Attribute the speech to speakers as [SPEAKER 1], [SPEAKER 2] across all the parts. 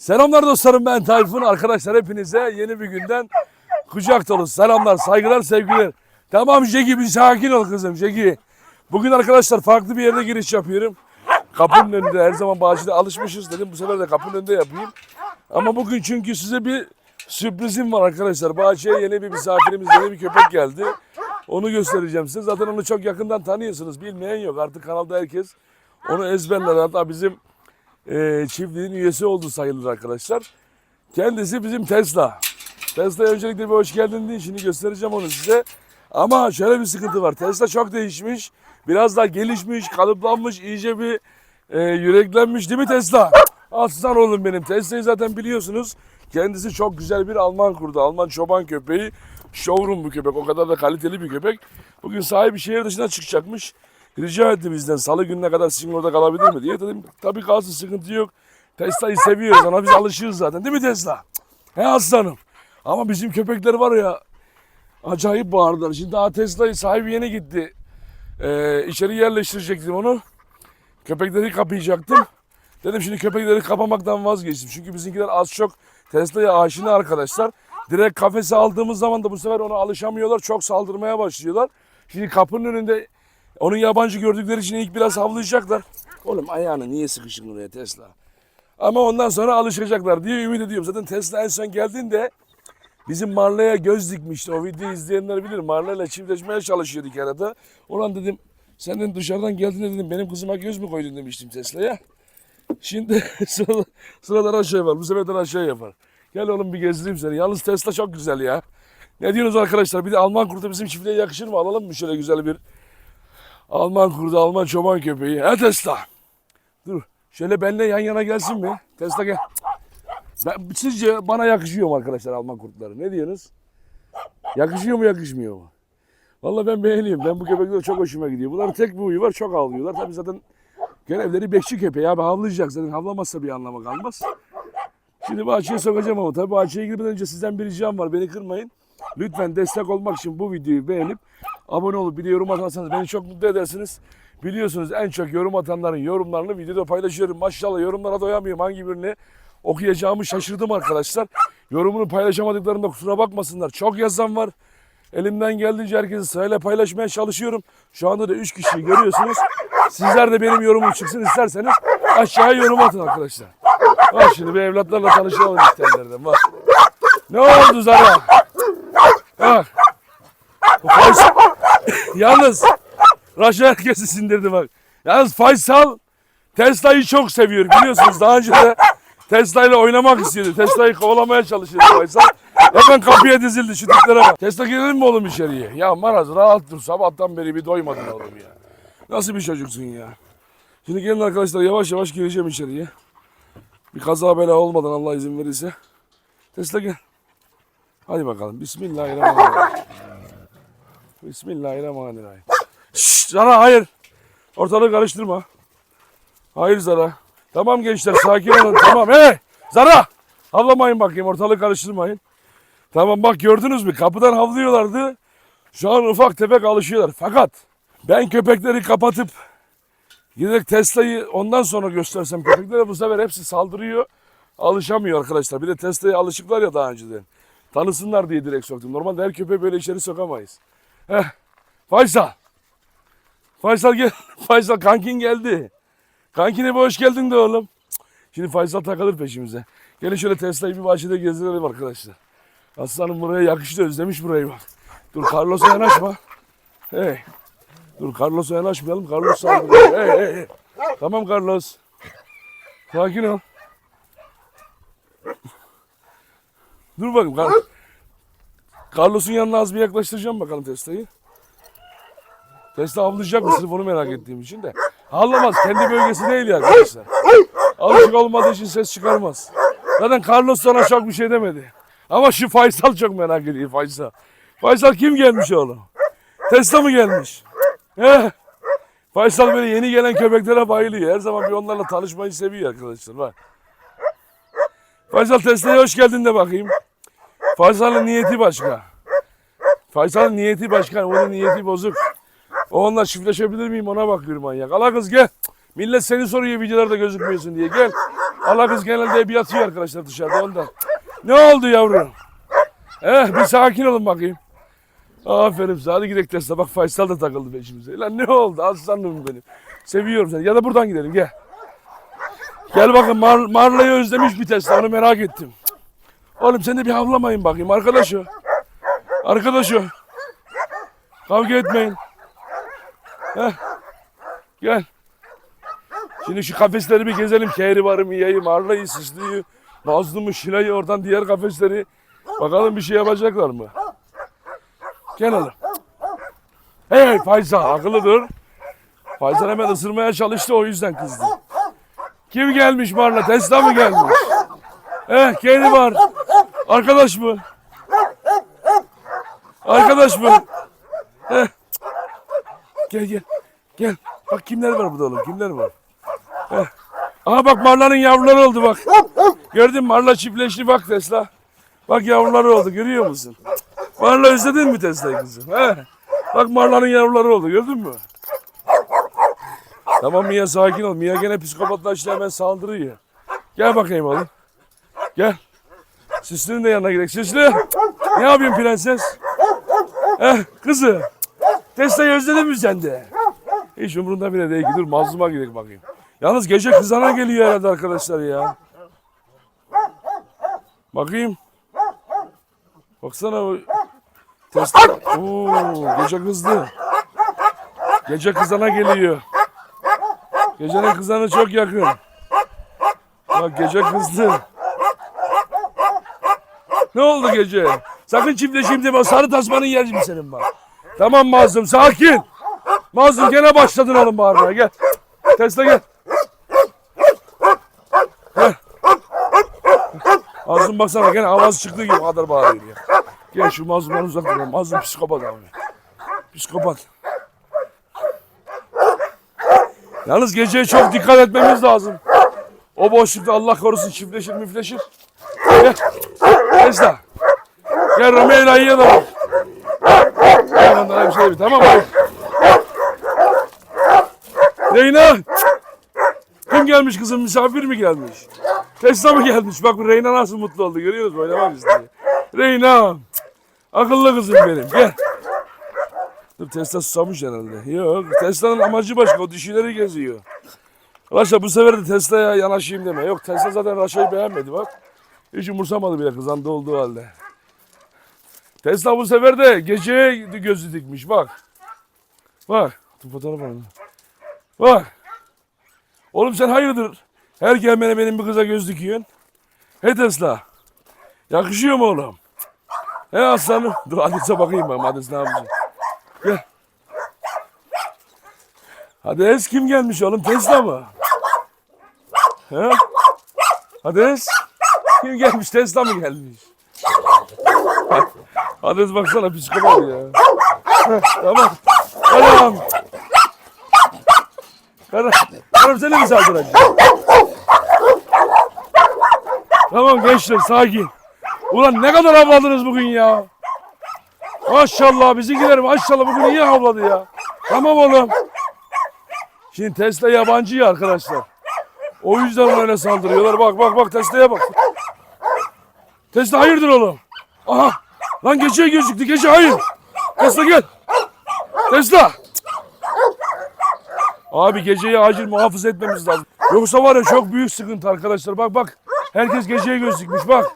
[SPEAKER 1] Selamlar dostlarım ben Tayfun. Arkadaşlar hepinize yeni bir günden kucak dolu selamlar, saygılar, sevgiler. Tamam Jegi bir sakin ol kızım Jegi. Bugün arkadaşlar farklı bir yerde giriş yapıyorum. Kapının önünde her zaman bahçede alışmışız dedim bu sefer de kapının önünde yapayım. Ama bugün çünkü size bir sürprizim var arkadaşlar. Bahçeye yeni bir misafirimiz, yeni bir köpek geldi. Onu göstereceğim size. Zaten onu çok yakından tanıyorsunuz. Bilmeyen yok. Artık kanalda herkes onu ezberler. Hatta bizim e, çiftliğin üyesi oldu sayılır arkadaşlar. Kendisi bizim Tesla. Tesla'ya öncelikle bir hoş geldin deyin. Şimdi göstereceğim onu size. Ama şöyle bir sıkıntı var. Tesla çok değişmiş. Biraz daha gelişmiş, kalıplanmış, iyice bir e, yüreklenmiş değil mi Tesla? Aslan oğlum benim. Tesla'yı zaten biliyorsunuz. Kendisi çok güzel bir Alman kurdu. Alman çoban köpeği. Showroom bir köpek. O kadar da kaliteli bir köpek. Bugün sahibi şehir dışına çıkacakmış. Rica etti bizden salı gününe kadar sizin orada kalabilir mi diye. Dedim tabii kalsın sıkıntı yok. Tesla'yı seviyoruz ona biz alışığız zaten değil mi Tesla? He aslanım. Ama bizim köpekler var ya acayip bağırdılar. Şimdi daha Tesla'yı sahibi yeni gitti. Ee, içeri yerleştirecektim onu. Köpekleri kapayacaktım. Dedim şimdi köpekleri kapamaktan vazgeçtim. Çünkü bizimkiler az çok Tesla'ya aşina arkadaşlar. Direkt kafese aldığımız zaman da bu sefer ona alışamıyorlar. Çok saldırmaya başlıyorlar. Şimdi kapının önünde onun yabancı gördükleri için ilk biraz havlayacaklar. Oğlum ayağını niye sıkışın buraya Tesla? Ama ondan sonra alışacaklar diye ümit ediyorum. Zaten Tesla en son geldiğinde bizim Marla'ya göz dikmişti. O videoyu izleyenler bilir. Marla'yla çiftleşmeye çalışıyorduk arada. Ulan dedim senden dışarıdan geldiğinde dedim benim kızıma göz mü koydun demiştim Tesla'ya. Şimdi sırada, sıradan aşağı var. Bu sefer aşağı yapar. Gel oğlum bir gezdireyim seni. Yalnız Tesla çok güzel ya. Ne diyorsunuz arkadaşlar? Bir de Alman kurdu bizim çiftliğe yakışır mı? Alalım mı şöyle güzel bir Alman kurdu, Alman çoban köpeği. He Tesla. Dur. Şöyle benimle yan yana gelsin mi? Tesla gel. Ben, sizce bana yakışıyor mu arkadaşlar Alman kurtları? Ne diyorsunuz? Yakışıyor mu yakışmıyor mu? Vallahi ben beğeniyorum. Ben bu köpekler çok hoşuma gidiyor. Bunların tek bir huyu var çok havlıyorlar. Tabii zaten görevleri bekçi köpeği abi havlayacak zaten. Havlamazsa bir anlamı kalmaz. Şimdi bahçeye sokacağım ama tabii bahçeye girmeden önce sizden bir ricam var. Beni kırmayın. Lütfen destek olmak için bu videoyu beğenip abone olup bir de yorum atarsanız beni çok mutlu edersiniz. Biliyorsunuz en çok yorum atanların yorumlarını videoda paylaşıyorum. Maşallah yorumlara doyamıyorum. Hangi birini okuyacağımı şaşırdım arkadaşlar. Yorumunu paylaşamadıklarında kusura bakmasınlar. Çok yazan var. Elimden geldiğince herkesi sırayla paylaşmaya çalışıyorum. Şu anda da 3 kişiyi görüyorsunuz. Sizler de benim yorumum çıksın isterseniz aşağıya yorum atın arkadaşlar. Bak şimdi bir evlatlarla tanışalım isterlerden bak. Ne oldu Zara? Bak. Bu Faysal. Yalnız Raşa herkesi sindirdi bak. Yalnız Faysal Tesla'yı çok seviyor biliyorsunuz. Daha önce de Tesla ile oynamak istiyordu. Tesla'yı kovalamaya çalışıyordu Faysal. Hemen kapıya dizildi şu tiplere bak. Tesla girelim mi oğlum içeriye? Ya Maraz rahat dur. Sabahtan beri bir doymadın oğlum ya. Nasıl bir çocuksun ya? Şimdi gelin arkadaşlar yavaş yavaş gireceğim içeriye. Bir kaza bela olmadan Allah izin verirse. Tesla gel. Hadi bakalım. Bismillahirrahmanirrahim. Bismillahirrahmanirrahim. Şşş Zara hayır. Ortalığı karıştırma. Hayır Zara. Tamam gençler sakin olun. Tamam hey Zara. Havlamayın bakayım ortalığı karıştırmayın. Tamam bak gördünüz mü kapıdan havlıyorlardı. Şu an ufak tefek alışıyorlar. Fakat ben köpekleri kapatıp giderek Tesla'yı ondan sonra göstersem köpeklere bu sefer hepsi saldırıyor. Alışamıyor arkadaşlar. Bir de Tesla'ya alışıklar ya daha önceden. Tanısınlar diye direkt soktum. Normalde her köpeği böyle içeri sokamayız. Heh. Faysal. Faysal gel. Faysal kankin geldi. Kankine bir hoş geldin de oğlum. Şimdi Faysal takılır peşimize. Gelin şöyle Tesla'yı bir bahçede gezdirelim arkadaşlar. Aslanım buraya yakıştı özlemiş burayı bak. Dur Carlos'a yanaşma. Hey. Dur Carlos'a yanaşmayalım. Carlos saldırıyor. Hey hey hey. Tamam Carlos. Sakin ol. Dur bakayım. Kar- Carlos'un yanına az bir yaklaştıracağım bakalım Tesla'yı. Tesla avlayacak mı sırf onu merak ettiğim için de. Havlamaz. Kendi bölgesi değil ya arkadaşlar. Alışık olmadığı için ses çıkarmaz. Zaten Carlos sana çok bir şey demedi. Ama şu Faysal çok merak ediyor Faysal. Faysal kim gelmiş oğlum? Tesla mı gelmiş? He? Faysal böyle yeni gelen köpeklere bayılıyor. Her zaman bir onlarla tanışmayı seviyor arkadaşlar. Bak. Faysal Tesla'ya hoş geldin de bakayım. Faysal'ın niyeti başka. Faysal'ın niyeti başka. Onun niyeti bozuk. Onunla çiftleşebilir miyim ona bakıyorum manyak. Ala kız gel. Millet seni soruyor videolarda gözükmüyorsun diye. Gel. Allah kız genelde hep yatıyor arkadaşlar dışarıda ondan. Ne oldu yavrum? Eh bir sakin olun bakayım. Aferin size. Hadi gidelim Tesla. Bak Faysal da takıldı peşimize. Lan ne oldu? Aslanım benim. Seviyorum seni. Ya da buradan gidelim gel. Gel bakın Mar Marla'yı özlemiş bir Tesla. Onu merak ettim. Oğlum sen de bir havlamayın bakayım. Arkadaş o. Kavga etmeyin. Heh. Gel. Şimdi şu kafesleri bir gezelim. Kehri varı, Mia'yı, Marla'yı, Sisli'yi, Mazlum'u, Şile'yi oradan diğer kafesleri. Bakalım bir şey yapacaklar mı? Gel oğlum. Hey Faysal akıllıdır. Faysal hemen ısırmaya çalıştı o yüzden kızdı. Kim gelmiş Marla? Tesla mı gelmiş? Eh kedi var. Arkadaş mı? Arkadaş mı? Eh. Gel gel. Gel. Bak kimler var burada oğlum? Kimler var? Eh. Aha bak Marla'nın yavruları oldu bak. Gördün mü? Marla çiftleşti bak Tesla. Bak yavruları oldu görüyor musun? Marla özledin mi Tesla'yı kızım? He? Bak Marla'nın yavruları oldu gördün mü? Tamam Mia sakin ol. Mia gene psikopatlaştı hemen saldırıyor. Gel bakayım oğlum. Gel. Süslü'nün de yanına gidelim. Süslü. Ne yapıyorsun prenses? Eh kızı. Tesla'yı özledin mi sen de? Hiç umurunda bile değil. Dur mazluma gidelim bakayım. Yalnız gece kızana geliyor herhalde arkadaşlar ya. Bakayım. Baksana o Tesla. Oo, gece kızdı. Gece kızana geliyor. Gecenin kızanı çok yakın. Bak gece kızdı. Ne oldu gece? Sakın çiftleşeyim deme. Sarı tasmanın yerim senin bak. Tamam Mazlum sakin. Mazlum gene başladın oğlum bağırmaya gel. Tesla gel. Gel. Mazlum baksana gene avaz çıktığı gibi kadar bağırıyor ya. Gel şu mazlumdan uzak duralım. Mazlum psikopat abi. Psikopat. Yalnız geceye çok dikkat etmemiz lazım. O boşlukta Allah korusun çiftleşir müfleşir. Gel. Tesla. Gel Romeo ile da bak. Gel onlara bir şey bir tamam mı? Reyna. Kim gelmiş kızım misafir mi gelmiş? Tesla mı gelmiş? Bak bu Reyna nasıl mutlu oldu görüyor musun? Oynamak istiyor. Reyna. Akıllı kızım benim. Gel. Dur Tesla susamış herhalde. Yok Tesla'nın amacı başka. O dişileri geziyor. Raşa bu sefer de Tesla'ya yanaşayım deme. Yok Tesla zaten Raşa'yı beğenmedi bak. Hiç umursamadı bile kızanda olduğu halde. Tesla bu sefer de geceye gözü dikmiş bak. Bak. Dur fotoğraf var. Bak. Oğlum sen hayırdır? Her gelmene benim bir kıza göz dikiyorsun. He Tesla. Yakışıyor mu oğlum? He aslanım. Dur Hades'e bakayım ben. Hades ne yapacak? Gel. Hades kim gelmiş oğlum? Tesla mı? He? Hades? Kim gelmiş? Tesla mı gelmiş? Hades baksana psikopat ya. Heh, tamam. Tamam. Karam, seni mi saldıracak? Tamam gençler sakin. Ulan ne kadar havladınız bugün ya. Maşallah bizimkiler maşallah bugün iyi havladı ya. Tamam oğlum. Şimdi Tesla yabancı ya arkadaşlar. O yüzden öyle saldırıyorlar. Bak bak bak Tesla'ya bak. Tesla hayırdır oğlum? Aha. Lan gece gözüktü gece hayır. Tesla gel. Tesla. Abi geceyi acil muhafaza etmemiz lazım. Yoksa var ya çok büyük sıkıntı arkadaşlar. Bak bak. Herkes geceye göz dikmiş bak.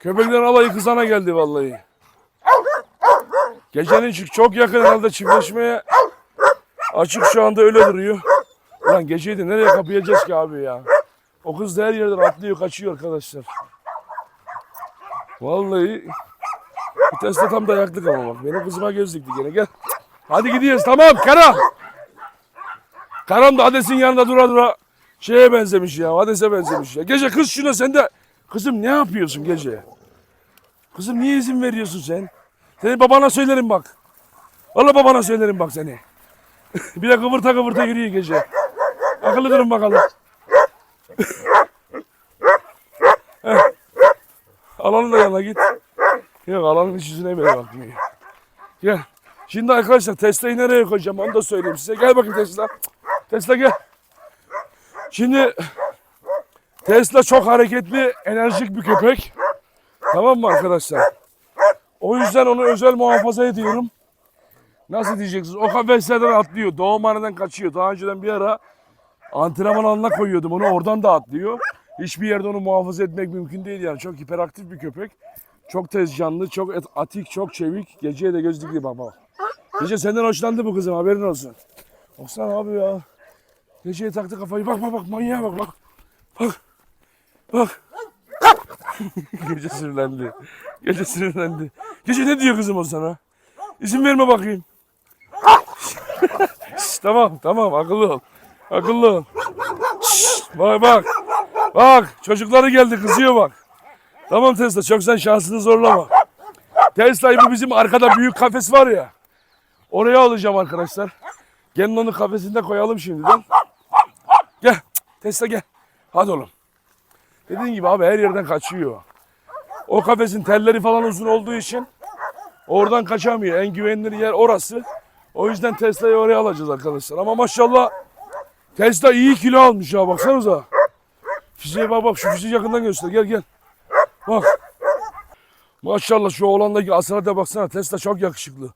[SPEAKER 1] Köpeklerin alayı kızana geldi vallahi. Gecenin çık çok yakın herhalde çiftleşmeye açık şu anda öyle duruyor. Ulan geceyi de nereye kapayacağız ki abi ya? O kız da her yerden atlıyor kaçıyor arkadaşlar. Vallahi Tesla tam dayaklık ama bak. Benim kızıma göz dikti gene gel. Hadi gidiyoruz tamam Karam. Karam da Hades'in yanında dura dura şeye benzemiş ya. Hades'e benzemiş ya. Gece kız şuna sen de kızım ne yapıyorsun gece? Kızım niye izin veriyorsun sen? Seni babana söylerim bak. Valla babana söylerim bak seni. bir de kıvırta kıvırta yürüyor gece. Akıllı durun bakalım. Alanın da yanına git. Yok alanın hiç yüzüne bile bakmıyor. Gel. Şimdi arkadaşlar Tesla'yı nereye koyacağım onu da söyleyeyim size. Gel bakayım Tesla. Tesla gel. Şimdi Tesla çok hareketli, enerjik bir köpek. Tamam mı arkadaşlar? O yüzden onu özel muhafaza ediyorum. Nasıl diyeceksiniz? O kafeslerden atlıyor. Doğumhaneden kaçıyor. Daha önceden bir ara antrenman alanına koyuyordum onu. Oradan da atlıyor. Hiçbir yerde onu muhafaza etmek mümkün değil yani. Çok hiperaktif bir köpek. Çok tez canlı, çok atik, çok çevik. Geceye de göz dikti bak. Gece senden hoşlandı bu kızım haberin olsun. Baksana abi ya. Geceye taktı kafayı. Bak bak bak manyağa bak bak. Bak. Bak. Gece sinirlendi. Gece sinirlendi. Gece ne diyor kızım o sana? İzin verme bakayım. Tamam tamam akıllı ol. Akıllı ol. Bak bak. Bak çocukları geldi kızıyor bak. Tamam Tesla çok sen şansını zorlama. Tesla'yı bu bizim arkada büyük kafes var ya. Oraya alacağım arkadaşlar. Gelin onu kafesinde koyalım şimdiden. Gel Tesla gel. Hadi oğlum. Dediğin gibi abi her yerden kaçıyor. O kafesin telleri falan uzun olduğu için oradan kaçamıyor. En güvenilir yer orası. O yüzden Tesla'yı oraya alacağız arkadaşlar. Ama maşallah Tesla iyi kilo almış ya baksanıza. Fiziğe bak bak şu fiziği yakından göster gel gel. Bak. Maşallah şu oğlandaki asalete baksana Tesla çok yakışıklı.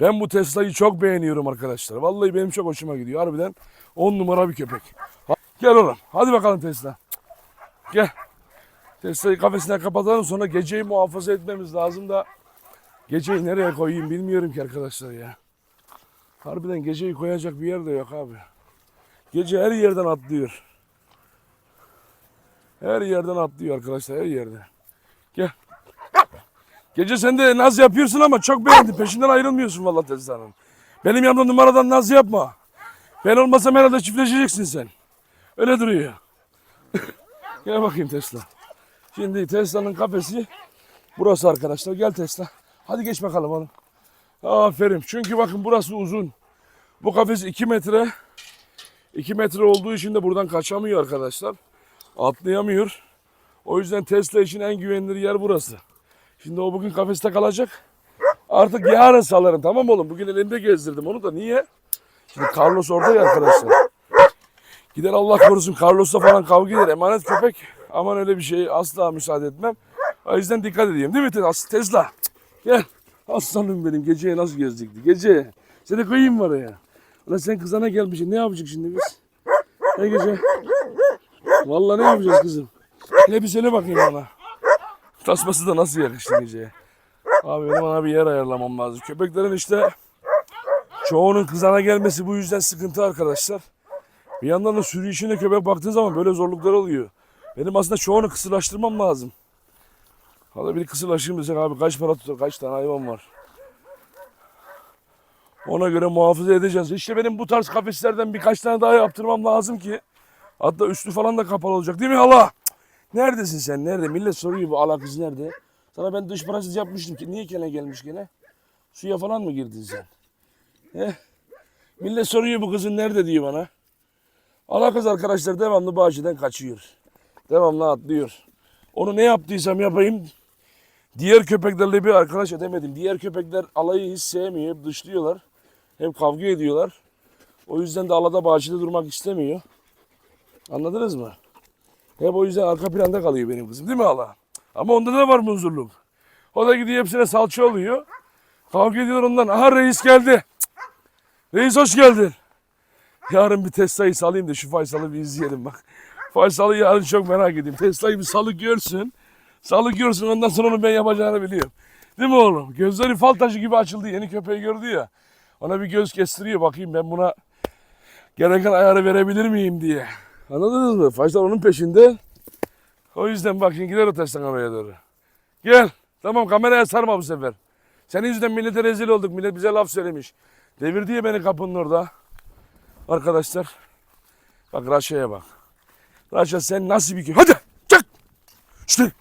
[SPEAKER 1] Ben bu Tesla'yı çok beğeniyorum arkadaşlar. Vallahi benim çok hoşuma gidiyor. Harbiden 10 numara bir köpek. Gel oğlum. Hadi bakalım Tesla. Gel. Tesla'yı kafesine kapatalım sonra geceyi muhafaza etmemiz lazım da geceyi nereye koyayım bilmiyorum ki arkadaşlar ya. Harbiden geceyi koyacak bir yer de yok abi. Gece her yerden atlıyor. Her yerden atlıyor arkadaşlar her yerden. Gel. Gece sen de naz yapıyorsun ama çok beğendim. Peşinden ayrılmıyorsun vallahi Tesla'nın. Benim yanımda numaradan naz yapma. Ben olmasam herhalde çiftleşeceksin sen. Öyle duruyor. Gel bakayım Tesla. Şimdi Tesla'nın kafesi burası arkadaşlar. Gel Tesla. Hadi geç bakalım oğlum. Aferin. Çünkü bakın burası uzun. Bu kafes 2 metre. 2 metre olduğu için de buradan kaçamıyor arkadaşlar. Atlayamıyor. O yüzden Tesla için en güvenilir yer burası. Şimdi o bugün kafeste kalacak. Artık yarın salarım tamam oğlum? Bugün elimde gezdirdim onu da. Niye? Şimdi Carlos orada ya arkadaşlar. Gider Allah korusun Carlos'la falan kavga eder. Emanet köpek. Aman öyle bir şey asla müsaade etmem. O yüzden dikkat edeyim. Değil mi Tesla? Tesla. Gel. Aslanım benim. Geceye nasıl gezdikti? Gece. Seni koyayım mı oraya? Ulan sen kızana gelmişsin. Ne yapacak şimdi biz? Ne gece? Vallahi ne yapacağız kızım? Ne bir bakayım bana. Tasması da nasıl yakıştı geceye? Abi benim ona bir yer ayarlamam lazım. Köpeklerin işte çoğunun kızana gelmesi bu yüzden sıkıntı arkadaşlar. Bir yandan da sürüyüşüne köpek baktığın zaman böyle zorluklar oluyor. Benim aslında çoğunu kısırlaştırmam lazım. Hadi bir kısırlaşayım desek abi kaç para tutar, kaç tane hayvan var. Ona göre muhafaza edeceğiz. İşte benim bu tarz kafeslerden birkaç tane daha yaptırmam lazım ki. Hatta üstü falan da kapalı olacak değil mi Allah? Neredesin sen? Nerede? Millet soruyor bu ala kız nerede? Sana ben dış parazit yapmıştım ki. Niye gene gelmiş gene? Suya falan mı girdin sen? He? Millet soruyor bu kızın nerede diyor bana. Ala kız arkadaşlar devamlı bahçeden kaçıyor. Devamlı atlıyor. Onu ne yaptıysam yapayım. Diğer köpeklerle bir arkadaş edemedim. Diğer köpekler alayı hiç sevmiyor. Hep dışlıyorlar. Hep kavga ediyorlar. O yüzden de alada bahçede durmak istemiyor. Anladınız mı? Hep o yüzden arka planda kalıyor benim kızım değil mi Allah? Ama onda da var muzurluk. O da gidiyor hepsine salça oluyor. Kavga ediyor ondan. Aha reis geldi. Reis hoş geldin. Yarın bir Tesla'yı salayım da şu Faysal'ı bir izleyelim bak. Faysal'ı yarın çok merak ediyorum. Tesla'yı bir salı görsün. Salı görsün ondan sonra onu ben yapacağını biliyorum. Değil mi oğlum? Gözleri fal taşı gibi açıldı. Yeni köpeği gördü ya. Ona bir göz kestiriyor. Bakayım ben buna gereken ayarı verebilir miyim diye. Anladınız mı? Faysal onun peşinde. O yüzden bak şimdi gider o Tesla kameraya doğru. Gel. Tamam kameraya sarma bu sefer. Senin yüzünden millete rezil olduk. Millet bize laf söylemiş. Devirdi ya beni kapının orada. Arkadaşlar. Bak Raşa'ya bak. Raşa sen nasıl bir? Hadi çık. İşte.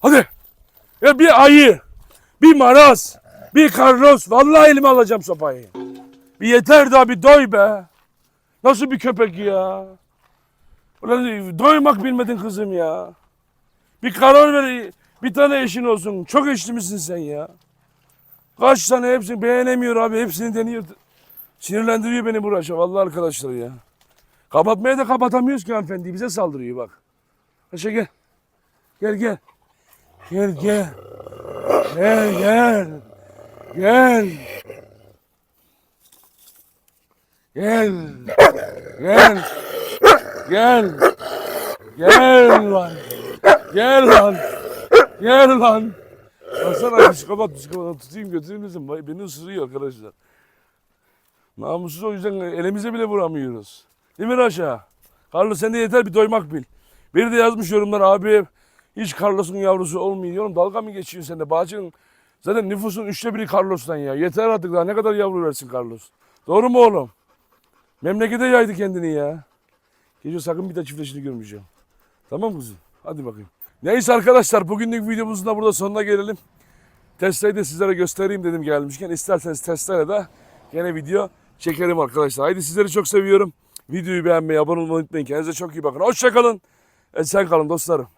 [SPEAKER 1] Hadi. Ya bir ayı. Bir maraz. Bir Carlos. Vallahi elime alacağım sopayı. Bir yeter daha bir doy be. Nasıl bir köpek ya? Ulan doymak bilmedin kızım ya. Bir karar ver. Bir tane eşin olsun. Çok eşli misin sen ya? Kaç tane hepsini beğenemiyor abi. Hepsini deniyor. Sinirlendiriyor beni bu Raşa. Vallahi arkadaşlar ya. Kapatmaya da kapatamıyoruz ki hanımefendi. Bize saldırıyor bak. Paşa gel. Gel gel. Gel gel. Gel gel. Gel. Gel. Gel. Gel. Gel lan. Gel lan. Gel lan. Baksana psikopat psikopat tutayım götüreyim dedim. Beni ısırıyor arkadaşlar. Namussuz o yüzden elimize bile vuramıyoruz. Değil mi Raşa? Carlos sen de yeter bir doymak bil. Biri de yazmış yorumlar abi hiç Carlos'un yavrusu olmuyor. Diyorum, dalga mı geçiyorsun sen de? Bahçenin zaten nüfusun üçte biri Carlos'tan ya. Yeter artık daha ne kadar yavru versin Carlos. Doğru mu oğlum? Memlekete yaydı kendini ya. Gece sakın bir de çiftleşini görmeyeceğim. Tamam kızım? Hadi bakayım. Neyse arkadaşlar bugünlük videomuzun da burada sonuna gelelim. Testleri de sizlere göstereyim dedim gelmişken. İsterseniz testlere de gene video çekerim arkadaşlar. Haydi sizleri çok seviyorum. Videoyu beğenmeyi, abone olmayı unutmayın. Kendinize çok iyi bakın. Hoşçakalın. Esen kalın dostlarım.